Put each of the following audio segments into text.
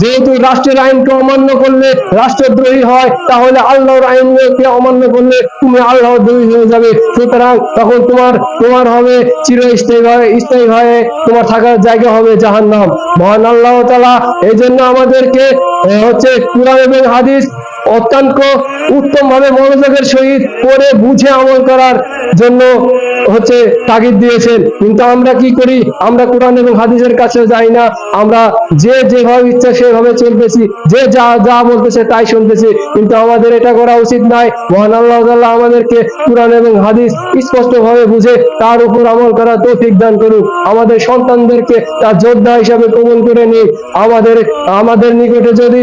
যেহেতু রাষ্ট্রের আইনকে অমান্য করলে রাষ্ট্রদ্রোহী হয়, তাহলে আল্লাহর আইনকে অমান্য করলে তুমি আল্লাহর দ্রোহী হয়ে যাবে। সুতরাং তখন তোমার তোমার হবে চিরস্থায়ী ভাবে, স্থায়ী হয়ে তোমার থাকার জায়গা হবে জাহান্নাম। মহান আল্লাহ তালা এই জন্য আমাদেরকে হচ্ছে কুরআন এবং হাদিস অত্যন্ত উত্তম ভাবে মনোযোগের সহিত পড়ে, বুঝে আমল করার জন্য হচ্ছে তাগিদ দিয়েছেন। কিন্তু আমরা কি করি? আমরা কোরআন এবং হাদিসের কাছে যাই না। আমরা যে যেভাবে ইচ্ছা সেভাবে চলতেছি। যে যা যা বলতেছে তাই শুনতেছি। কিন্তু আমাদের এটা করা উচিত নয় মহান আল্লাহ তাআলা আমাদেরকে কোরআন এবং হাদিস স্পষ্ট ভাবে বুঝে তার উপর আমল করা তৌফিক দান করুক। আমাদের সন্তানদেরকে তার যোদ্ধা হিসাবে কবুল করে নিক। আমাদের আমাদের নিকটে যদি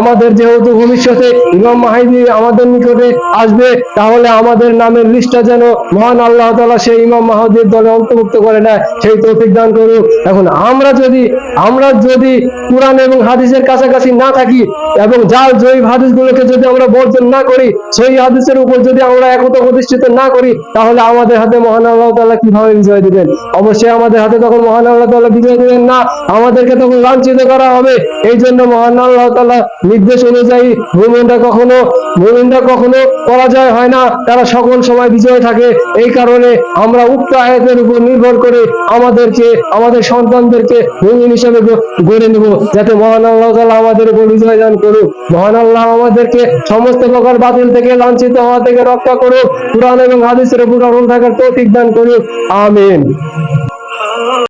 আমাদের যেহেতু ভবিষ্যতে ইমাম মাহিদি আমাদের নিকটে আসবে, তাহলে আমাদের নামের লিস্টটা যেন মহান আল্লাহ তাআলা সেই ইমাম মাহাদির দলে অন্তর্ভুক্ত করে নেয়, সেই তৌফিক দান করুক। এখন আমরা যদি আমরা যদি কোরআন এবং হাদিসের কাছাকাছি না থাকি এবং জাল জয়ীব হাদিসগুলোকে যদি আমরা বর্জন না করি, সেই হাদিসের উপর যদি আমরা একতা প্রতিষ্ঠিত না করি, তাহলে আমাদের হাতে মহান আল্লাহ তাআলা কীভাবে বিজয় দিবেন? অবশ্যই আমাদের হাতে তখন মহান আল্লাহ তাআলা বিজয় দিবেন না, আমাদেরকে তখন লাঞ্ছিত করা হবে। এই জন্য মহান আল্লাহ তাআলা নির্দেশ অনুযায়ী মুমিনরা কখনো মুমিনরা কখনো পরাজয় হয় না, তারা সকল সময় বিজয় থাকে। এই কারণে আমরা উক্ত আয়াতের উপর নির্ভর করে আমাদেরকে, আমাদের সন্তানদেরকে মুমিন হিসেবে গড়ে নেব। যাতে মহান আল্লাহ তাআলা আমাদের উপর বিজয় দান করুক। মহান আল্লাহ আমাদেরকে সমস্ত প্রকার বাতিল থেকে লাঞ্ছিত হওয়া থেকে রক্ষা করুক। কোরআন এবং হাদিসের উপর অটল থাকার তৌফিক দান করুক। আমিন।